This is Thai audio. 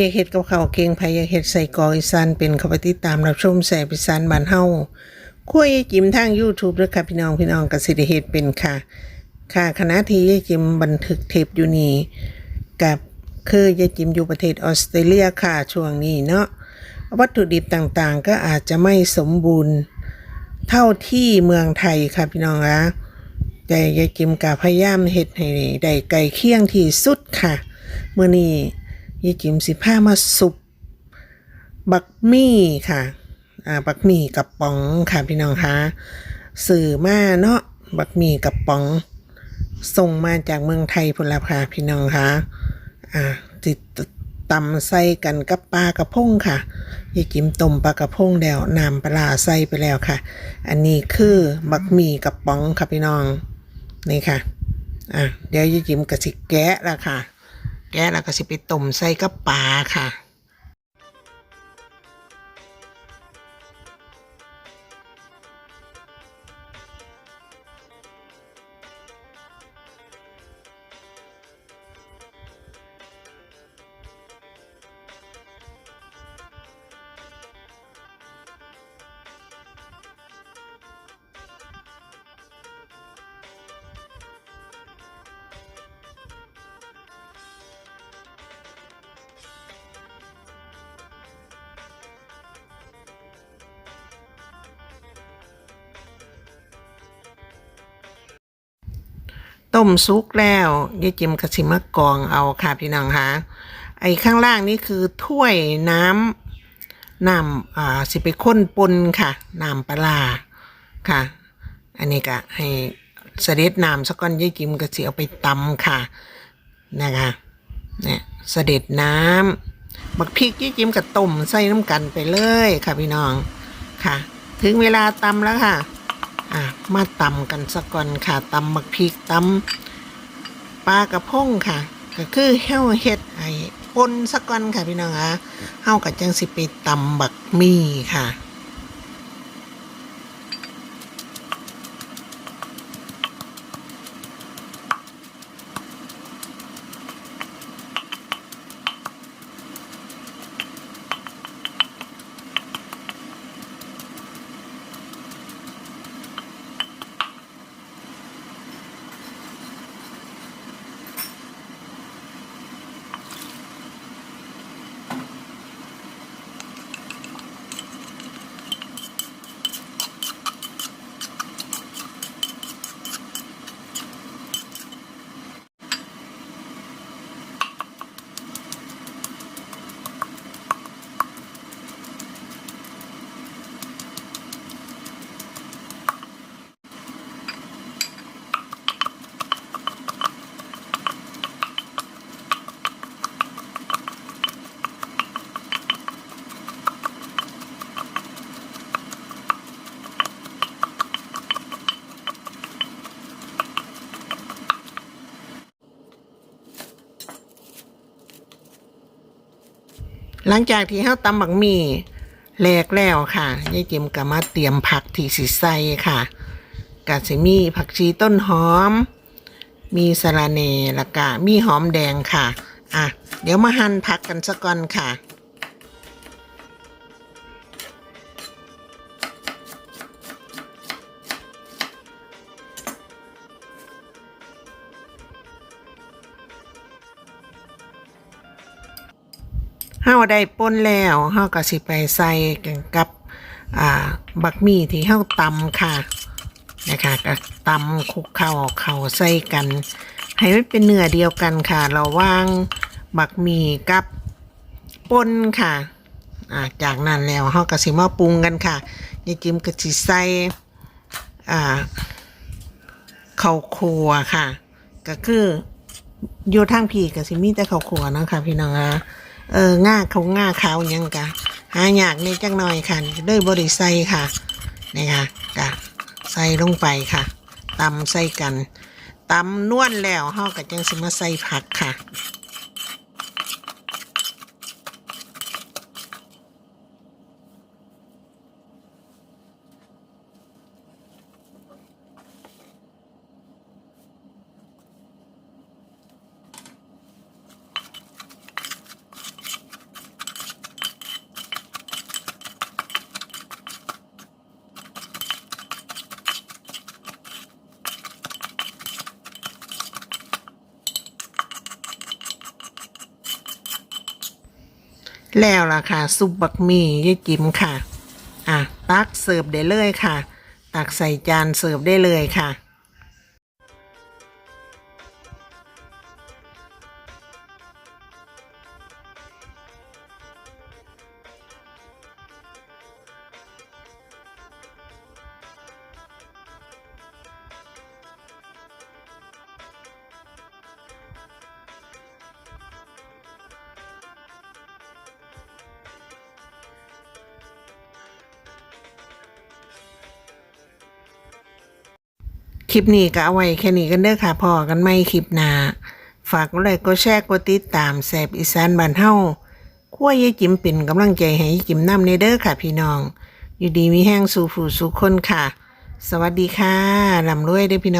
อยากเฮ็ดกับข้าวเก่งไผอยากเฮ็ดใส่กรออีสานเป็นเข้าไปติดตามรับชมแสบอีสานบ้านเฮาคุยายจิมทาง YouTube ด้อค่ะพี่น้องพี่น้องกสิได้เฮ็ดเป็นค่ะ ค่ะคณะที่ยายจิมบันทึกเทปอยู่นี่กับคือยายจิมอยู่ประเทศออสเตรเลียค่ะช่วงนี้เนาะวัตถุดิบต่างๆ ก็อาจจะไม่สมบูรณ์เท่าที่เมืองไทยค่ะพี่น้องคะแต่ยายจิมกะพยายามเฮ็ดให้ได้ไก่เคี่ยงที่สุดค่ะเมื่อนี้ ยายจิมสิพามาสุปบักมี่ค่ะอ่าบักมี่กับป๋องค่ะพี่น้องคะสื่อมาเนาะบักมี่กับป๋องส่งมาจากเมืองไทยพละค่ะพี่น้องคะอ่าติดตำใส่กันกับปลากระพงค่ะยายจิมต้มปลากระพงแล้วน้ำปลาใส่ไปแล้วค่ะ อันนี้คือบักหมี่กับป๋องค่ะพี่น้องนี่ค่ะอะเดี๋ยวยายจิมกระสิแกะล้วค่ะ แกะแล้วก็สิไปต้มใส่กับปลาค่ะ ต้มซุกแล้วยายจิมกระสิมากรองเอาค่ะพี่น้องคะไอ้ข้างล่างนี่คือถ้วยน้ำน้ำอ่าสิไปข้นปนค่ะน้ำปลาค่ะ อันนี้ก็ให้เสด็จน้ำสักก้อนยายจิมก็สิเอาไปตำค่ะนะคะเนี่ยเสด็จน้ำบักพริกยายจิมกับต้มใส่น้ำกันไปเลยค่ะพี่น้องค่ะ ถึงเวลาตำแล้วค่ะ อะมาตำกันสักก่อนค่ะตำมักพริกตำปลากระพงค่ะ ก็คือเฮาเฮ็ดไอ้ปนสักก่อนค่ะพี่น้องอะเฮากับจังสิไปตำบักมี่ค่ะ หลังจากที่เฮาตำบักหมี่แหลกแล้วค่ะยายจิมก็มาเตรียมผักที่สิใส่ค่ะกะสิมีผักชีต้นหอม มีสะระเนละก็มีหอมแดงค่ะ อะ เดี๋ยวมาหั่นผักกันสักก่อนค่ะาได้ป่นแล้วเฮาก็สิไปใส่กันกับอ่าบักหมี่ที่เฮาตำค่ะนะคะก็ตำคุกเข้าเข้าใส่กัน ให้มันเป็นเนื้อเดียวกันค่ะ เราวางบักหมี่กับป่นค่ะอ่าจากนั้นแล้วเฮาก็สิมาปรุงกันค่ะยายจิมก็สิใส่อ่าข้าวคั่วค่ะ ก็คืออยู่ทางพี่ก็สิมีแต่ข้าวคั่วนะคะพี่น้องอะ เออง่าเขาง่าขาวยังกะหายากในจักหน่อยค่ะเลยบริไซค่ะนี่ค่ะกะใส่ลงไปค่ะตำใส่กันตำนวดแล้วห่อก็จังสิมาใส่ผักค่ะ แล้วล่ะค่ะ ซุปบักหมี่ยายจิ๋มค่ะ อะ ตักเสิร์ฟได้เลยค่ะ ตักใส่จานเสิร์ฟได้เลยค่ะ คลิปนี้ก็เอาไว้แค่นี้กันเด้อค่ะพอกันไม่คลิปหน้าฝากกดไลค์กดแชร์กดติดตามแสบอีสานบ้านเฮาขั้วยายจิ๋มเป็นกำลังใจให้ยายจิ๋มนำในเด้อค่ะพี่น้อง อยู่ดีมีแห้งสู่ผู้สู่คนค่ะ สวัสดีค่ะลำรวยเด้อพี่น้อง